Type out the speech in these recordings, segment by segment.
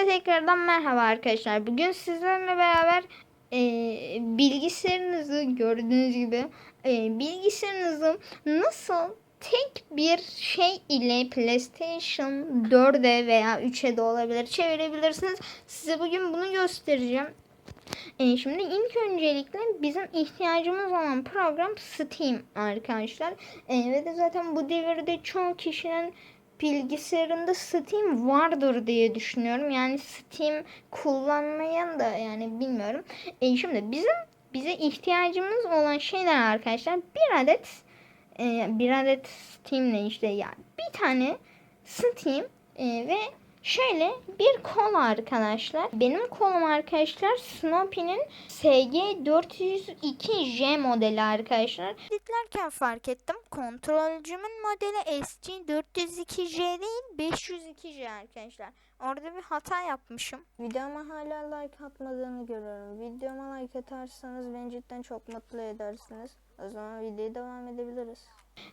Hepinize tekrardan merhaba arkadaşlar. Bugün sizlerle beraber e, bilgisayarınızı gördüğünüz gibi e, bilgisayarınızı nasıl tek bir şey ile PlayStation 4'e veya 3'e de olabilir çevirebilirsiniz. Size bugün bunu göstereceğim. E, şimdi ilk öncelikle bizim ihtiyacımız olan program Steam arkadaşlar. E, ve de zaten bu devirde çoğu kişinin bilgisayarında Steam vardır diye düşünüyorum. Yani Steam kullanmayan da yani bilmiyorum. E, şimdi bizim bize ihtiyacımız olan şeyler arkadaşlar bir adet e, bir adet Steam işte yani bir tane Steam e, ve Şöyle bir kol arkadaşlar. Benim kolum arkadaşlar Snoopy'nin SG402J modeli arkadaşlar. Editlerken fark ettim. Kontrolcümün modeli SG402J değil 502J arkadaşlar. Orada bir hata yapmışım. Videoma hala like atmadığını görüyorum. Videoma like atarsanız beni cidden çok mutlu edersiniz. O zaman videoya devam edebiliriz.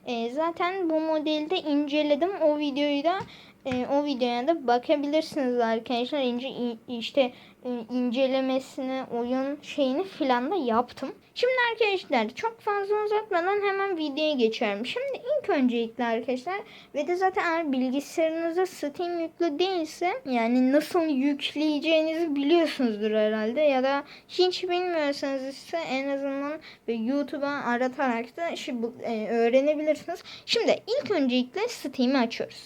E, zaten bu modelde inceledim. O videoyu da e, o videoya da bakabilirsiniz arkadaşlar. İnce i- işte e, incelemesini, oyun şeyini filan da yaptım. Şimdi arkadaşlar çok fazla uzatmadan hemen videoya geçiyorum. Şimdi ilk öncelikle arkadaşlar ve de zaten eğer bilgisayarınızda Steam yüklü değilse yani nasıl yükleyeceğinizi biliyorsunuzdur herhalde ya da hiç bilmiyorsanız ise en azından YouTube'a aratarak da şey, bu- e, öğrenebilirsiniz. Şimdi ilk öncelikle Steam'i açıyoruz.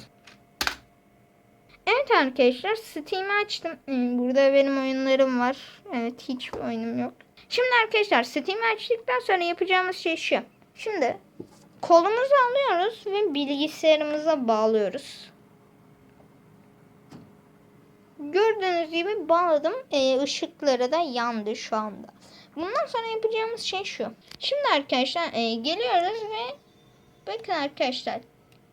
Evet arkadaşlar Steam'i açtım. Hmm, Burada benim oyunlarım var. Evet hiçbir oyunum yok. Şimdi arkadaşlar Steam'i açtıktan sonra yapacağımız şey şu. Şimdi kolumuzu alıyoruz ve bilgisayarımıza bağlıyoruz. Gördüğünüz gibi bağladım. Ee, ışıkları da yandı şu anda. Bundan sonra yapacağımız şey şu. Şimdi arkadaşlar e, geliyoruz ve bakın arkadaşlar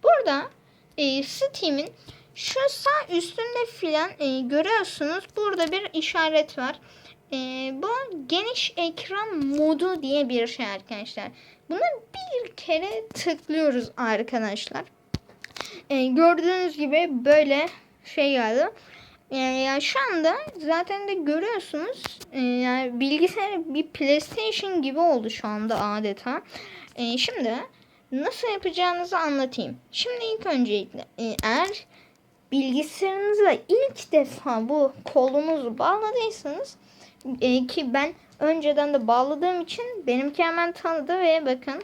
burada e, Steam'in şu sağ üstünde filan e, görüyorsunuz. Burada bir işaret var. E, bu geniş ekran modu diye bir şey arkadaşlar. Buna bir kere tıklıyoruz arkadaşlar. E, gördüğünüz gibi böyle şey geldi. E, yani şu anda zaten de görüyorsunuz. E, yani bilgisayar bir PlayStation gibi oldu şu anda adeta. E, şimdi nasıl yapacağınızı anlatayım. Şimdi ilk öncelikle e, eğer bilgisayarınıza ilk defa bu kolunuzu bağladıysanız e, ki ben önceden de bağladığım için benimki hemen tanıdı ve bakın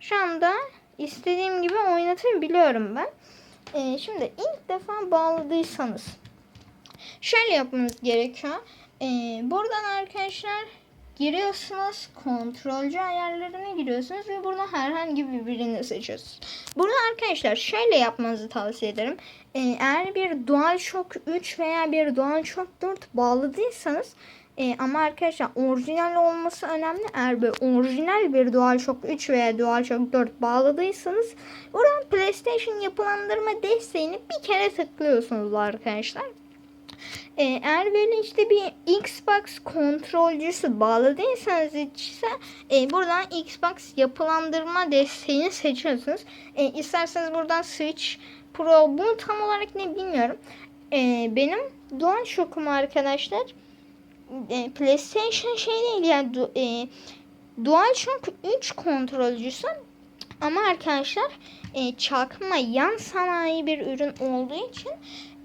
şu anda istediğim gibi oynatabiliyorum ben. E, şimdi ilk defa bağladıysanız şöyle yapmanız gerekiyor. E, buradan arkadaşlar giriyorsunuz. Kontrolcü ayarlarına giriyorsunuz ve buradan herhangi birini seçiyorsunuz. Burada arkadaşlar şöyle yapmanızı tavsiye ederim. Ee, eğer bir DualShock 3 veya bir DualShock 4 bağladıysanız e, ama arkadaşlar orijinal olması önemli. Eğer bir orijinal bir DualShock 3 veya DualShock 4 bağladıysanız buradan PlayStation yapılandırma desteğini bir kere tıklıyorsunuz arkadaşlar. Ee, eğer böyle işte bir Xbox kontrolcüsü bağladıysanız ise e, buradan Xbox yapılandırma desteğini seçiyorsunuz. E, isterseniz buradan Switch Pro bunu tam olarak ne bilmiyorum. E, benim DualShock'um arkadaşlar e, PlayStation şey değil yani du, e, DualShock 3 kontrolcüsü ama arkadaşlar e, çakma yan sanayi bir ürün olduğu için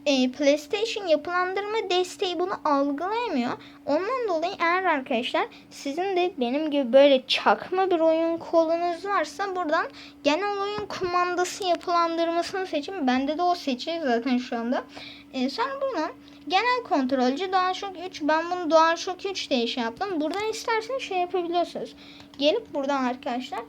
e, PlayStation yapılandırma desteği bunu algılayamıyor. Ondan dolayı eğer arkadaşlar sizin de benim gibi böyle çakma bir oyun kolunuz varsa buradan genel oyun kumandası yapılandırmasını seçin. Bende de o seçili zaten şu anda. E, sonra buradan genel kontrolcü DualShock 3. Ben bunu DualShock 3 diye şey yaptım. Buradan isterseniz şey yapabiliyorsunuz. Gelip buradan arkadaşlar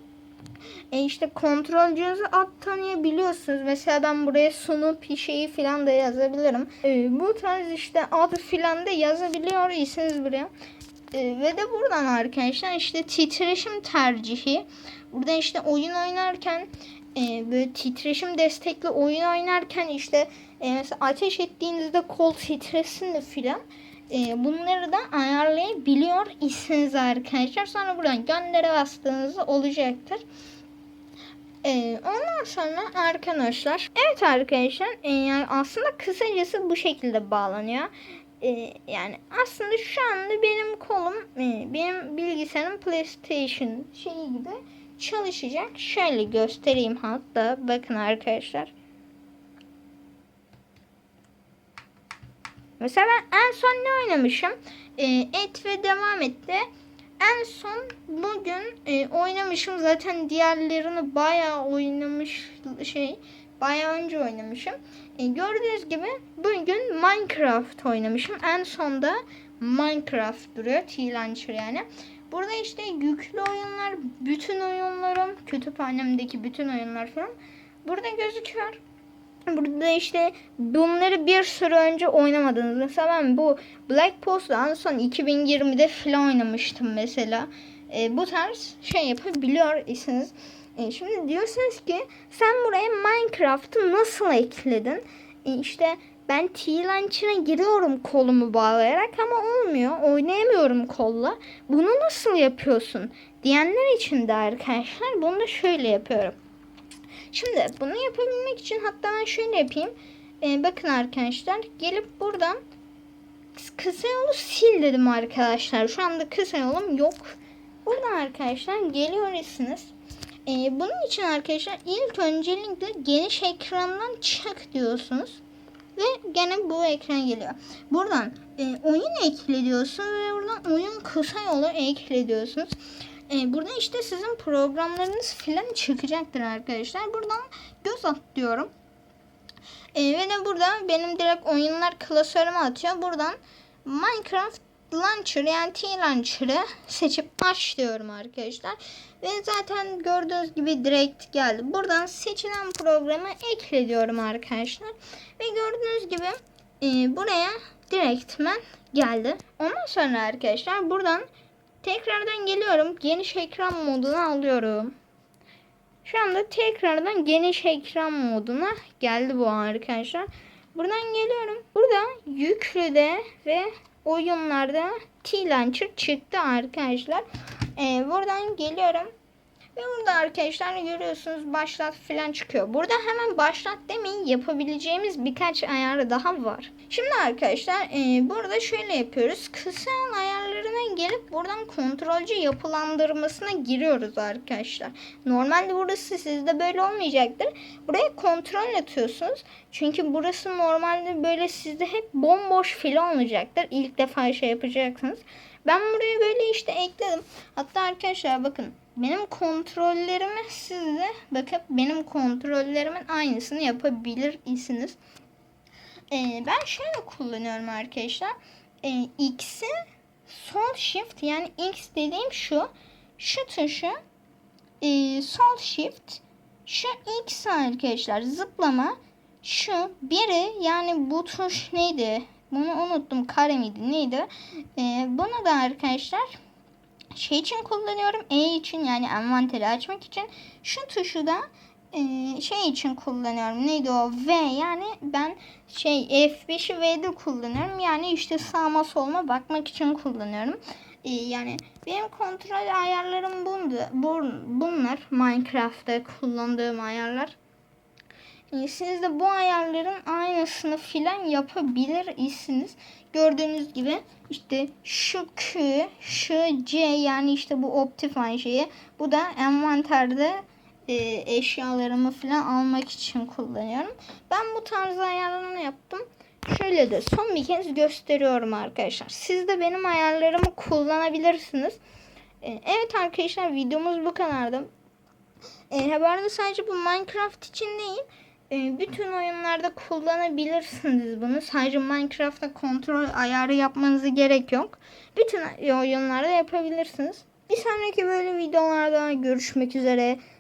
e işte kontrolcünüzü ad tanıyabiliyorsunuz. Mesela ben buraya Snoopy şeyi falan da yazabilirim. E, bu tarz işte ad filan da yazabiliyor iseniz buraya. E, ve de buradan arkadaşlar işte titreşim tercihi. Burada işte oyun oynarken e, böyle titreşim destekli oyun oynarken işte e, mesela ateş ettiğinizde kol titresin de filan. E, bunları da ayarlayabiliyor iseniz arkadaşlar. Sonra buradan göndere bastığınızda olacaktır. Ee, ondan sonra arkadaşlar evet arkadaşlar e, yani aslında kısacası bu şekilde bağlanıyor. Ee, yani aslında şu anda benim kolum e, benim bilgisayarım PlayStation şeyi gibi çalışacak. Şöyle göstereyim hatta bakın arkadaşlar. Mesela ben en son ne oynamışım? Ee, et ve devam etti. En son bugün e, oynamışım. Zaten diğerlerini bayağı oynamış şey bayağı önce oynamışım. E, gördüğünüz gibi bugün Minecraft oynamışım. En sonda Minecraft duruyor. T-Launcher yani. Burada işte yüklü oyunlar, bütün oyunlarım, kütüphanemdeki bütün oyunlar falan burada gözüküyor. Burada işte bunları bir süre önce oynamadınız. Mesela ben bu Black Post'u son 2020'de falan oynamıştım mesela. E, bu tarz şey yapabiliyor isiniz. E, şimdi diyorsunuz ki sen buraya Minecraft'ı nasıl ekledin? E, işte ben T-Launcher'a giriyorum kolumu bağlayarak ama olmuyor. Oynayamıyorum kolla. Bunu nasıl yapıyorsun? Diyenler için de arkadaşlar bunu da şöyle yapıyorum. Şimdi bunu yapabilmek için hatta ben şöyle yapayım. Ee, bakın arkadaşlar gelip buradan kısa yolu sil dedim arkadaşlar. Şu anda kısa yolum yok. Buradan arkadaşlar geliyorsunuz. Ee, bunun için arkadaşlar ilk öncelikle geniş ekrandan çık diyorsunuz. Ve gene bu ekran geliyor. Buradan e, oyun ekle diyorsunuz ve buradan oyun kısa yolu ekle diyorsunuz. E, burada işte sizin programlarınız filan çıkacaktır arkadaşlar. Buradan göz at diyorum. E, ve de burada benim direkt oyunlar klasörüme atıyor. Buradan Minecraft Launcher yani T-Launcher'ı seçip başlıyorum arkadaşlar. Ve zaten gördüğünüz gibi direkt geldi. Buradan seçilen programı ekle diyorum arkadaşlar. Ve gördüğünüz gibi e, buraya direktmen geldi. Ondan sonra arkadaşlar buradan Tekrardan geliyorum. Geniş ekran moduna alıyorum. Şu anda tekrardan geniş ekran moduna geldi bu arkadaşlar. Buradan geliyorum. Burada yüklüde ve oyunlarda T-Launcher çıktı arkadaşlar. Ee, buradan geliyorum. Ve burada arkadaşlar görüyorsunuz başlat falan çıkıyor. Burada hemen başlat demeyin yapabileceğimiz birkaç ayarı daha var. Şimdi arkadaşlar e, burada şöyle yapıyoruz. Kısa ayarlarına gelip buradan kontrolcü yapılandırmasına giriyoruz arkadaşlar. Normalde burası sizde böyle olmayacaktır. Buraya kontrol atıyorsunuz. Çünkü burası normalde böyle sizde hep bomboş filan olacaktır. İlk defa şey yapacaksınız. Ben buraya böyle işte ekledim. Hatta arkadaşlar bakın benim kontrollerimi siz de bakıp benim kontrollerimin aynısını yapabilir isiniz. Ee, ben şöyle kullanıyorum arkadaşlar. Ee, X'i sol shift yani X dediğim şu. Şu tuşu e, sol shift şu X arkadaşlar zıplama şu biri yani bu tuş neydi? Bunu unuttum. Kare miydi? Neydi? Ee, bunu da arkadaşlar şey için kullanıyorum. E için yani envanteri açmak için. Şu tuşu da e, şey için kullanıyorum. Neydi o? V yani ben şey F5'i V'de kullanıyorum. Yani işte sağma solma bakmak için kullanıyorum. E, yani benim kontrol ayarlarım bundu. Bunlar Minecraft'ta kullandığım ayarlar. E, siz de bu ayarların aynısını filan yapabilirsiniz. Gördüğünüz gibi işte şu Q, şu C yani işte bu Optifine şeyi. Bu da envanterde e, eşyalarımı falan almak için kullanıyorum. Ben bu tarz ayarlarını yaptım. Şöyle de son bir kez gösteriyorum arkadaşlar. Siz de benim ayarlarımı kullanabilirsiniz. E, evet arkadaşlar videomuz bu kadardı. E, bu sadece bu Minecraft için değil. E, bütün oyunlarda kullanabilirsiniz bunu. Sadece Minecraft'ta kontrol ayarı yapmanıza gerek yok. Bütün oyunlarda yapabilirsiniz. Bir sonraki böyle videolarda görüşmek üzere.